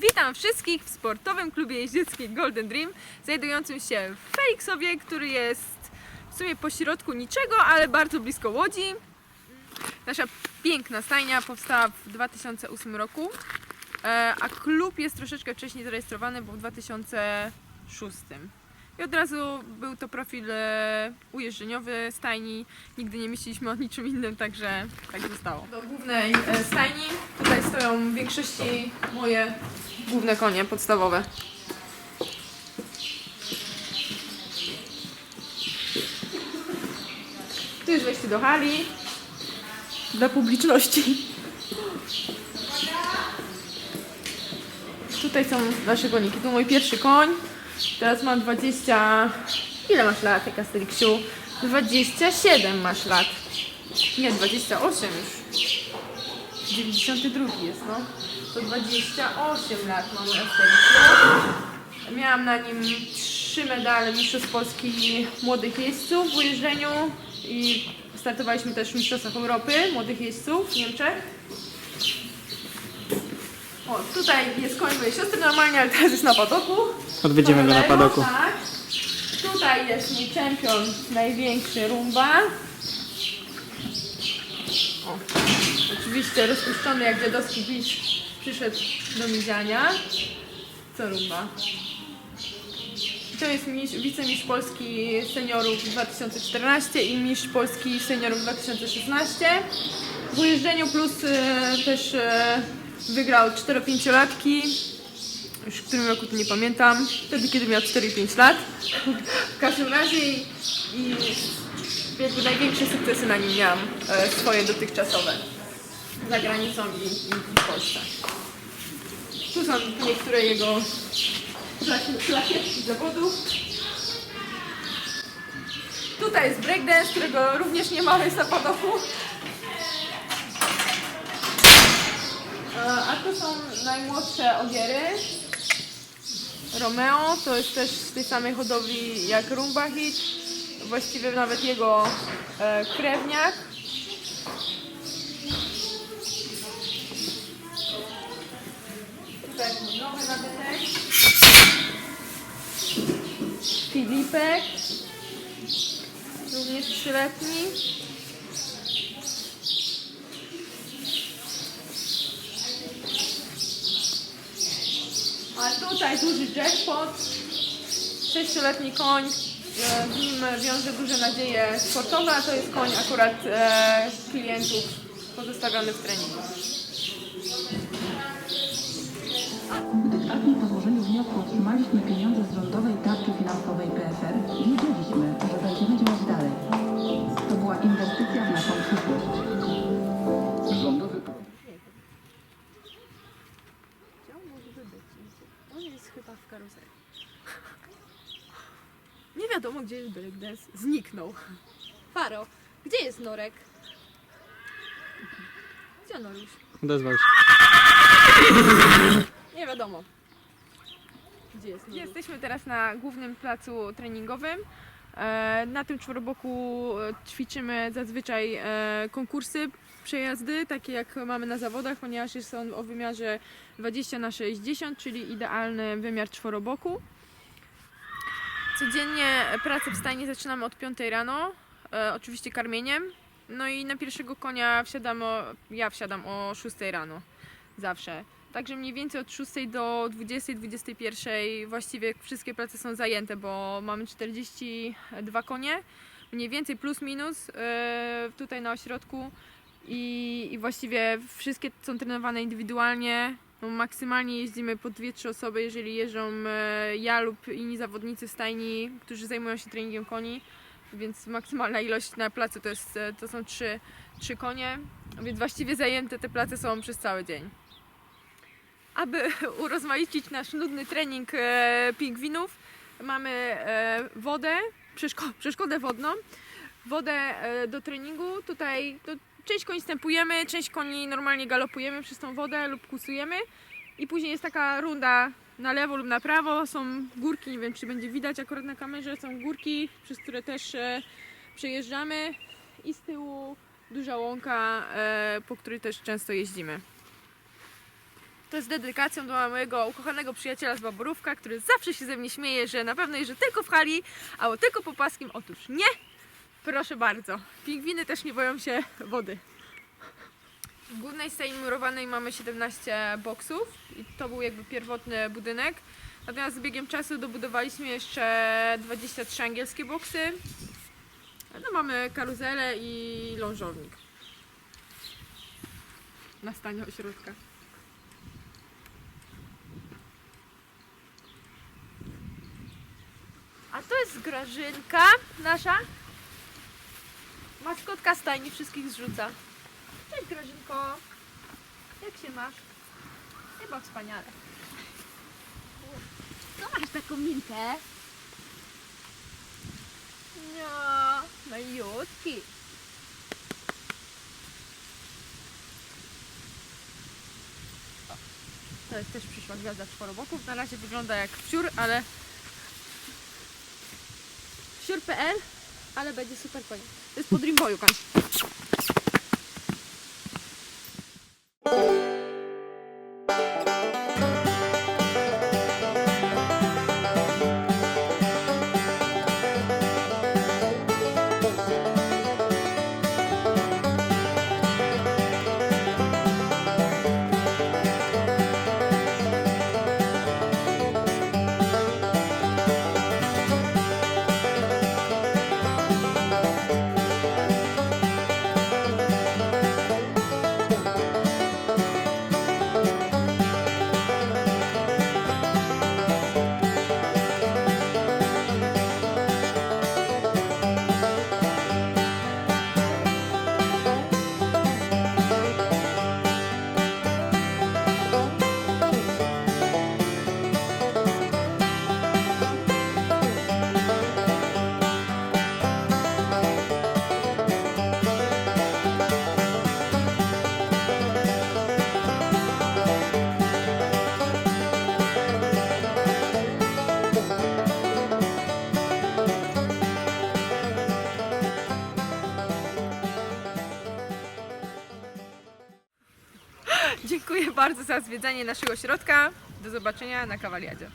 Witam wszystkich w sportowym klubie jeździeckim Golden Dream, znajdującym się w Feliksowie, który jest w sumie pośrodku niczego, ale bardzo blisko Łodzi. Nasza piękna stajnia powstała w 2008 roku, e, a klub jest troszeczkę wcześniej zarejestrowany, bo w 2006. I od razu był to profil e, ujeżdżeniowy stajni. Nigdy nie myśleliśmy o niczym innym, także tak zostało. Do głównej e, stajni tutaj stoją w większości moje główne konie podstawowe. Tu jest wejście do hali. Dla publiczności. Tutaj są nasze koniki. Tu mój pierwszy koń. Teraz mam 20. Ile masz lat, Kasteriksiu? 27 masz lat. Nie, 28 już. 92 jest, no. To 28 lat mam Kasteriksiu. Miałam na nim trzy medale Mistrzostw Polski Młodych Jeźdźców w ujeżdżeniu i startowaliśmy też w Mistrzostwach Europy Młodych Jeźdźców w Niemczech. O, tutaj jest koń mojej siostry normalnie, ale teraz jest na padoku. Odwiedzimy go na padoku. Tak. Tutaj jest mój czempion największy rumba. O, oczywiście rozpuszczony jak dziadowski bisz przyszedł do miziania. Co rumba? To jest mistrz, wicemistrz Polski seniorów 2014 i mistrz Polski seniorów 2016. W ujeżdżeniu plus e, też e, wygrał 4-5-latki. Już w którym roku to nie pamiętam. Wtedy, kiedy miał 4-5 lat. W każdym razie i, jakby największe sukcesy na nim miałam e, swoje dotychczasowe. Za granicą i, i, w Polsce. Tu są niektóre jego plakietki zawodów. Tutaj jest breakdance, którego również nie mamy na padoku. A tu są najmłodsze ogiery. Romeo to jest też z tej samej hodowli jak Rumbachit. Właściwie nawet jego e, krewniak. Filipek. Również trzyletni. Tutaj duży jackpot. Sześcioletni koń. e, W nim wiąże duże nadzieje sportowe, a to jest koń akurat e, klientów pozostawiony w treningu. Gdy w takim po złożeniu wniosku otrzymaliśmy pieniądze z rządowej tarczy Nie wiadomo, gdzie jest breakdance. Zniknął. Faro, gdzie jest Norek? Gdzie Noruś? Odezwał się. Nie wiadomo. Gdzie jest Noruś? Jesteśmy teraz na głównym placu treningowym. E, Na tym czworoboku e, ćwiczymy zazwyczaj e, konkursy, przejazdy, takie jak mamy na zawodach, ponieważ jest on o wymiarze 20 na 60, czyli idealny wymiar czworoboku. Codziennie pracę w stajni zaczynamy od 5 rano, e, oczywiście karmieniem. No i na pierwszego konia wsiadam o, ja wsiadam o 6 rano, zawsze. Także mniej więcej od 6 do 20, 21 właściwie wszystkie prace są zajęte, bo mamy 42 konie, mniej więcej plus minus e, tutaj na ośrodku i, i właściwie wszystkie są trenowane indywidualnie. No, maksymalnie jeździmy po 2-3 osoby, jeżeli jeżdżą e, ja lub inni zawodnicy stajni, którzy zajmują się treningiem koni, więc maksymalna ilość na placu to, jest, e, to są 3, 3 konie, więc właściwie zajęte te place są przez cały dzień. Aby urozmaicić nasz nudny trening e, pingwinów, mamy wodę, przeszko- przeszkodę wodną, wodę do treningu. Tutaj to część koni stępujemy, część koni normalnie galopujemy przez tą wodę lub kusujemy. I później jest taka runda na lewo lub na prawo. Są górki, nie wiem czy będzie widać akurat na kamerze, są górki, przez które też e, przejeżdżamy. I z tyłu duża łąka, e, po której też często jeździmy. To jest dedykacją do mojego ukochanego przyjaciela z Baborówka, który zawsze się ze mnie śmieje, że na pewno jeżdżę tylko w hali, albo tylko po płaskim. Otóż nie! Proszę bardzo. Pingwiny też nie boją się wody. W głównej sali murowanej mamy 17 boksów i to był jakby pierwotny budynek. Natomiast z biegiem czasu dobudowaliśmy jeszcze 23 angielskie boksy. No mamy karuzelę i lążownik. Na stanie ośrodka. A to jest Grażynka nasza. Maskotka stajni wszystkich zrzuca. Cześć Grażynko. Jak się masz? Chyba wspaniale. Co masz taką minkę? No, majutki. O, To jest też przyszła gwiazda czworoboków. Na razie wygląda jak wsiór, ale... Wsiór.pl, ale będzie super koniec. To jest po Dreamboyu koń. Dziękuję bardzo za zwiedzanie naszego ośrodka. Do zobaczenia na kawaliadzie.